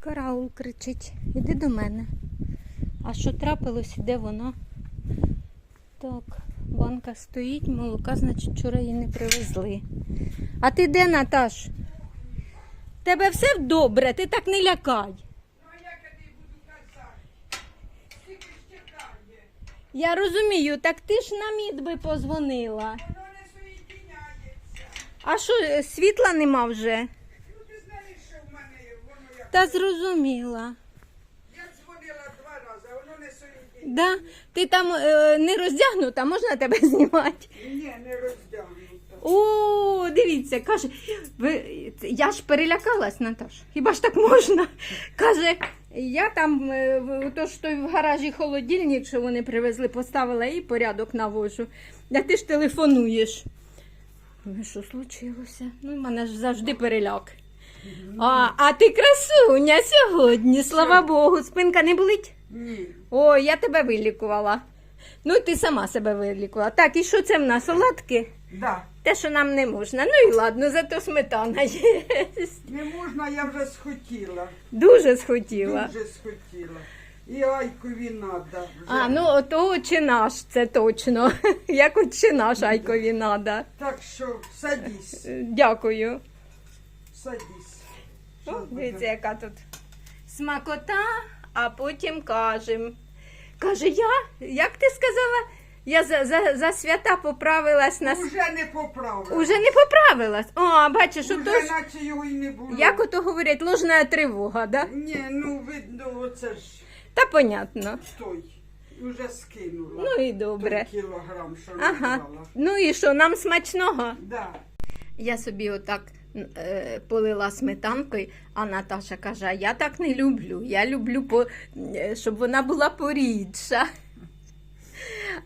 Караул кричить. Іди до мене. А що трапилось, де вона? Так, банка стоїть, молока, значить, вчора її не привезли. А ти де, Наташ? Тебе все добре, ти так не лякай. Я розумію, так ти ж на мід би позвонила. Воно не соєдиняється. А що, світла нема вже? Ну ти знаєш, що в мене воно як. Та зрозуміла. Я дзвонила два рази, а воно не соєдиняється. Да? Ти там е, не роздягнута, можна тебе знімати? Ні, не роздягнуто. О, дивіться, каже, ви, я ж перелякалась, Наташ. Хіба ж так можна? Каже, я там, е, в- то той в гаражі холодильник, що вони привезли, поставила і порядок навожу. А ти ж телефонуєш. Ну, що случилося? Ну, в мене ж завжди переляк. А, а ти красуня сьогодні, слава Богу, спинка не болить? Ні. О, я тебе вилікувала. Ну, ти сама себе вилікувала. Так, і що це в нас? Оладки? Да. Те, що нам не можна. Ну і ладно, зато сметана є. Не можна, я вже схотіла. Дуже схотіла. Дуже схотіла. І айкові надо вже. А, ну ото очі наш, це точно. Як очі наш айкові надо. Так що садись, Дякую. Садись. О, дивіться, яка тут смакота, а потім кажем. Каже, я, як ти сказала, я за, за, за свята поправилась на с- Уже не поправила. Уже не поправилась. О, бачиш, Уже ото ж, наче його і не було. як ото говорять, ложна тривога, да? Ні, ну видно, оце ж Та понятно. той. Уже скинула. Ну і добре. Той кілограм, що Ага. набрала. Ну і що, нам смачного? Да. Я собі отак полила сметанкою, а Наташа каже, а я так не люблю. Я люблю, по, е, щоб вона була порідша.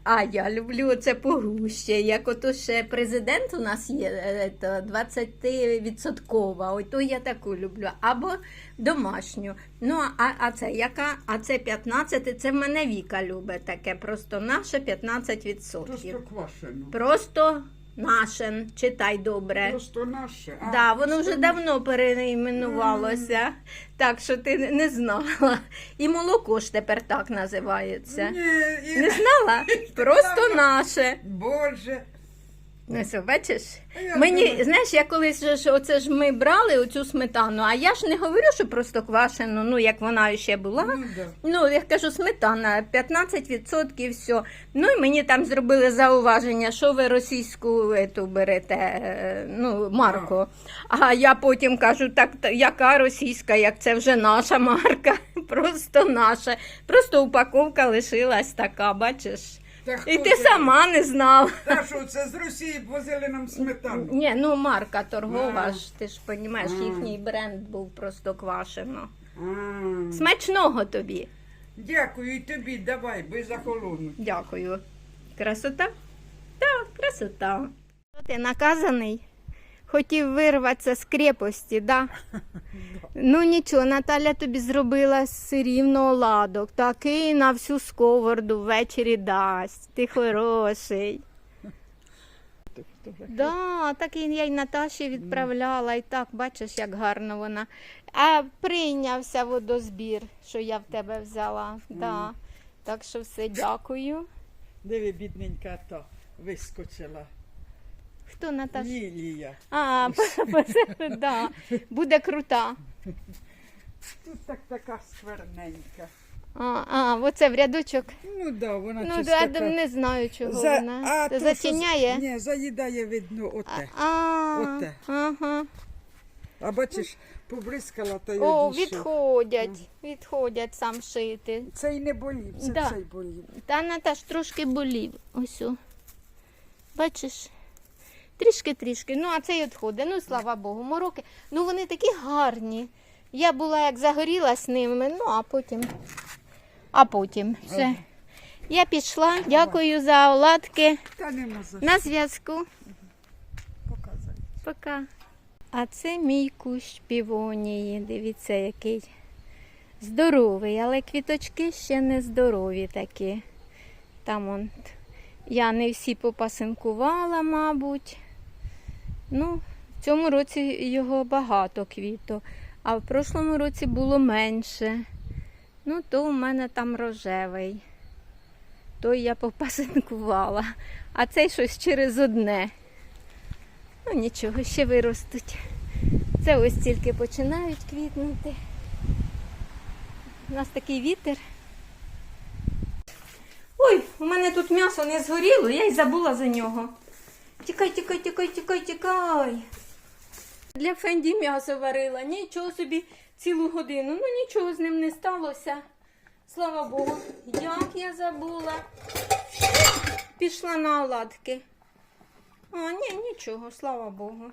А я люблю оце погуще. Як ото ще президент у нас є, е, то 20-відсоткова. Ой, то я таку люблю. Або домашню. Ну, а, а це яка? А це 15, це в мене Віка любить таке. Просто наше 15%. Просто квашено. Просто наше, читай добре. Просто наше. А, Да, воно вже давно переіменувалося, так що ти не знала. І молоко ж тепер так називається. Ні. Не знала? Просто наше. Боже. Ну, все, бачиш? Я Мені, думаю- знаєш, я колись же ж, оце ж ми брали оцю сметану, а я ж не говорю, що просто квашену, ну як вона ще була. Ну, да. Ну, я кажу, сметана 15% все. Ну і мені там зробили зауваження, що ви російську ету берете, е, ну, марку. А я потім кажу, так яка російська, як це вже наша марка, просто наша. Просто упаковка лишилась така, бачиш. Та І ти це? сама не знала. Та що, це з Росії возили нам сметану. Ні, ну марка торгова А. ж, ти ж розумієш, їхній бренд був просто квашено. А, Смачного тобі. Дякую і тобі, давай, би захолонуть. Дякую. Красота? Так, красота. Ти наказаний? Хотів вирватися з крепості, да? Ну нічого, Наталя тобі зробила все рівно оладок. Такий на всю сковороду ввечері дасть. Ти хороший. Да, так і я й Наташі відправляла, і так, бачиш, як гарно вона. А прийнявся водозбір, що я в тебе взяла. Да. Так що все, дякую. Диви, бідненька та вискочила. Хто Наташа? Лілія. А, да. буде крута. Тут так така скверненька. А, а, оце в рядочок. Ну да, вона Ну, щось да, така... не знаю, чого За- вона. а Це то, що затіняє? Ні, заїдає, видно, оте. А, Оте. ага. А бачиш, побризкала та й О, одійшов. відходять, відходять сам шити. Цей не болів, це Да. цей болів. Та Наташ трошки болів. Ось. о. Бачиш? Трішки-трішки. Ну, а цей відходить. Ну, слава Богу, мороки. Ну, вони такі гарні. Я була як загорілась ними, ну, а потім. А потім все. Я пішла. Дякую за оладки. Та нема за що На зв'язку. Пока. А це мій кущ півонії. Дивіться, який здоровий, але квіточки ще не здорові такі. Там он. Я не всі попасинкувала, мабуть. Ну, в цьому році його багато квіток. А в прошлому році було менше. Ну, то у мене там рожевий. Той я попасинкувала. А цей щось через одне. Ну нічого, ще виростуть. Це ось тільки починають квітнути. У нас такий вітер. Ой, у мене тут м'ясо не згоріло, я й забула за нього. Тікай, тікай, тікай, тікай, тікай. Для Фенді м'ясо варила, нічого собі цілу годину. Ну нічого з ним не сталося. Слава Богу. Як я забула. Пішла на оладки. А, ні, нічого, слава Богу.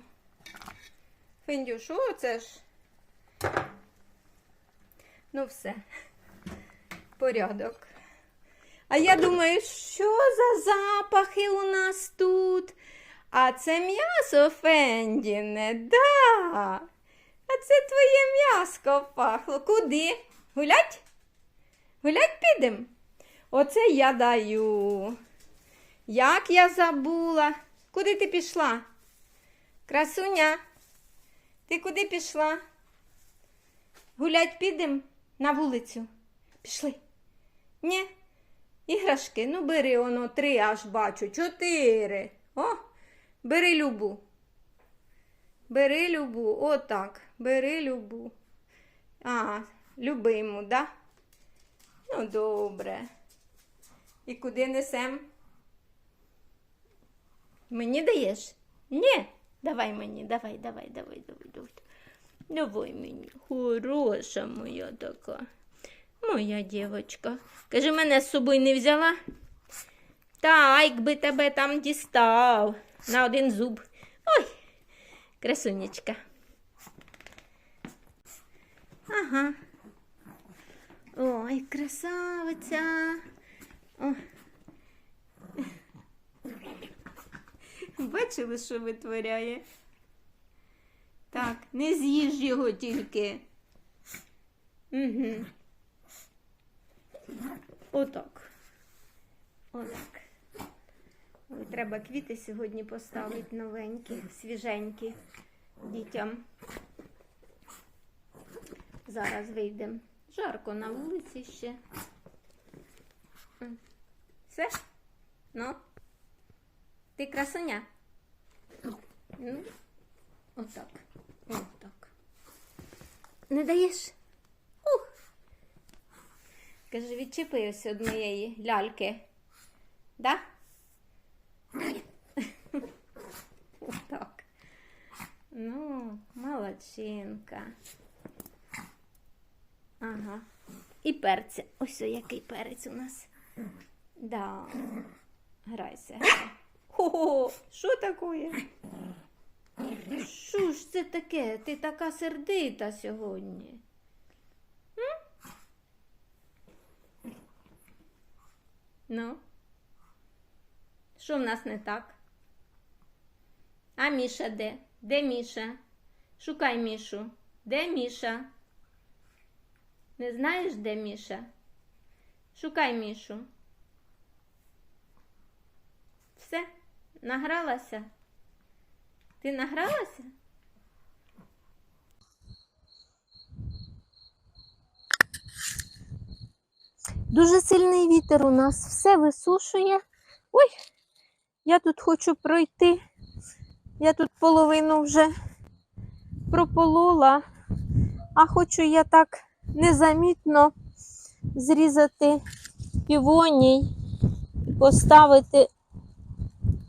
Фендю, що це ж? Ну все. Порядок. А я думаю, що за запахи у нас тут? А це м'ясо Фендіне, да. А це твоє м'яско пахло. Куди? Гулять? Гулять підем? Оце я даю. Як я забула. Куди ти пішла? Красуня, ти куди пішла? Гулять підем на вулицю. Пішли. Ні. Іграшки, ну бери воно три, аж бачу. Чотири. О, бери любу. Бери любу. Отак. Бери любу. А, любиму, да? Ну, добре. І куди несем? Мені даєш? Ні. Давай мені, давай, давай, давай, давай, давай. Давай мені. Хороша моя така. Моя дівочка. Каже, мене з собою не взяла? Та, якби тебе там дістав на один зуб. Ой, красунечка. Ага. Ой, красавиця. О. Бачили, що витворяє? Так, не з'їж його тільки. Угу. Отак. Отак. Треба квіти сьогодні поставити новенькі, свіженькі дітям. Зараз вийдемо. Жарко на вулиці ще. Все? Ну? Ти красуня? Ну, отак. Отак. Не даєш? Ух. Каже, відчепився від моєї ляльки. Да? Отак. Ну, молодчинка. Ага. І перця. Ось який перець у нас. Да. Грайся. Хо-хо, що таке? Що ж це таке? Ти така сердита сьогодні. М? Ну? Що в нас не так? А Міша де? Де Міша? Шукай Мішу. Де Міша? Не знаєш, де Міша? Шукай Мішу. Все? Награлася? Ти награлася? Дуже сильний вітер у нас все висушує. Ой, я тут хочу пройти. Я тут половину вже прополола, а хочу я так незамітно зрізати півоній і поставити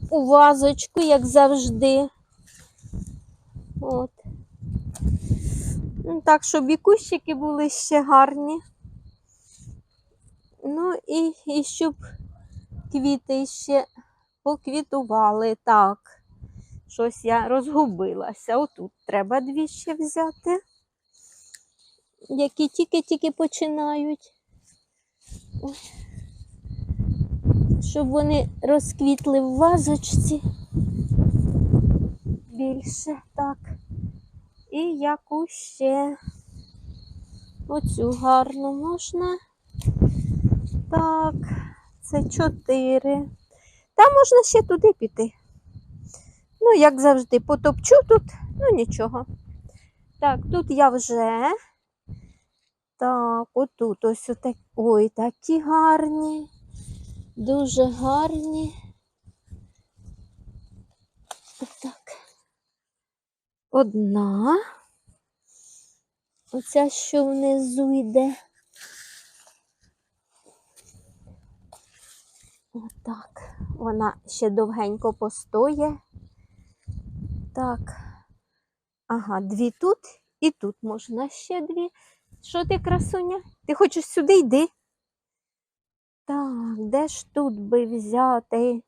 у вазочку, як завжди. От. Ну, Так, щоб і кущики були ще гарні. Ну і, і щоб квіти ще поквітували. Так, щось я розгубилася. Отут треба дві ще взяти, які тільки-тільки починають. Щоб вони розквітли в вазочці більше, так. І яку ще оцю гарну можна. Так, це чотири. Та можна ще туди піти. Ну, як завжди, потопчу тут, ну нічого. Так, тут я вже. Так, отут ось отак. Ой, такі гарні. Дуже гарні. Так. Одна. Оця, що внизу йде. Отак. Вона ще довгенько постоє. Так. Ага, дві тут і тут можна ще дві. Що ти, красуня? Ти хочеш сюди йди? Так, де ж тут би взяти?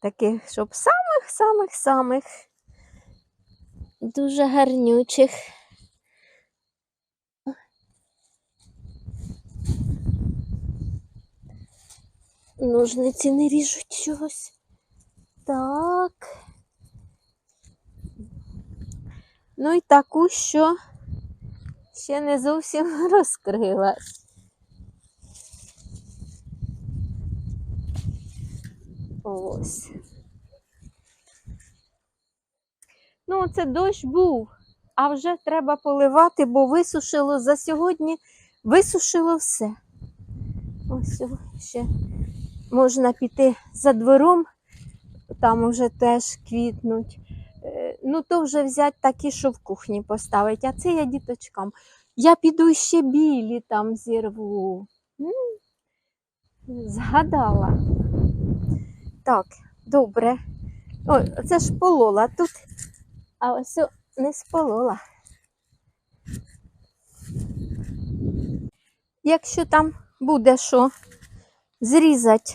Таких, щоб самих-самих-самих дуже гарнючих. Ножниці не ріжуть чогось. Так. Ну і таку, що ще не зовсім розкрилась. Ось. Ну, це дощ був, а вже треба поливати, бо висушило за сьогодні, висушило все. Ось ще можна піти за двором, там уже теж квітнуть. Е, Ну, то вже взяти такі, що в кухні поставить. А це я діточкам. Я піду ще білі там зірву. Згадала. Так, добре. Ой, це ж полола тут, а ось о, не сполола. Якщо там буде що зрізати,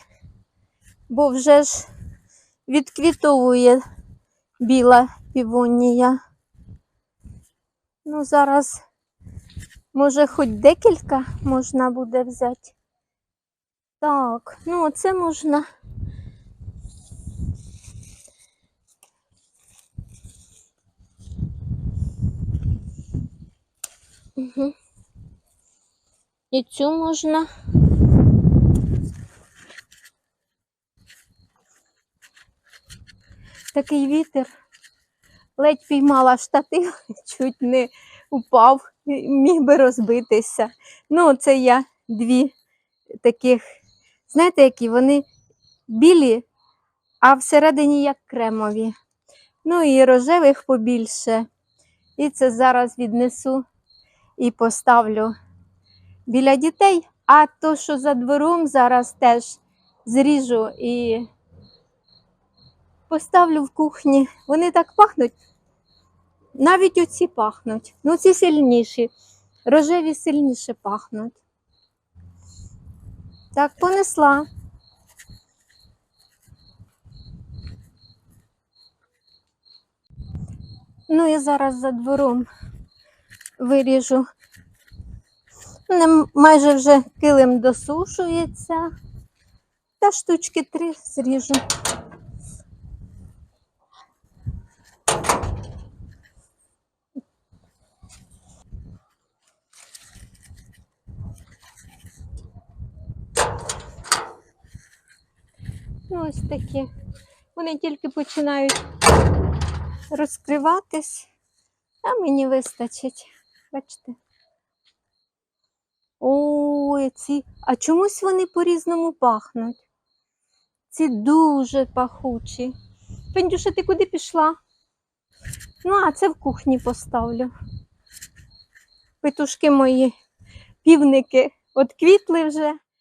бо вже ж відквітовує біла півонія. Ну, зараз, може, хоч декілька можна буде взяти. Так, ну це можна. Угу. І цю можна. Такий вітер. Ледь піймала штатив, чуть не упав, міг би розбитися. Ну, це я дві таких, знаєте, які вони білі, а всередині як кремові. Ну і рожевих побільше. І це зараз віднесу і поставлю біля дітей. А то, що за двором зараз теж зріжу і поставлю в кухні. Вони так пахнуть. Навіть оці пахнуть. Ну, ці сильніші. Рожеві сильніше пахнуть. Так, понесла. Ну, я зараз за двором виріжу. Майже вже килим досушується. Та штучки три зріжу. Ось такі. Вони тільки починають розкриватись, а мені вистачить. Бачите? Ой, ці. А чомусь вони по-різному пахнуть. Ці дуже пахучі. Пендюша, ти куди пішла? Ну, а це в кухні поставлю. Петушки мої, півники, от квітли вже.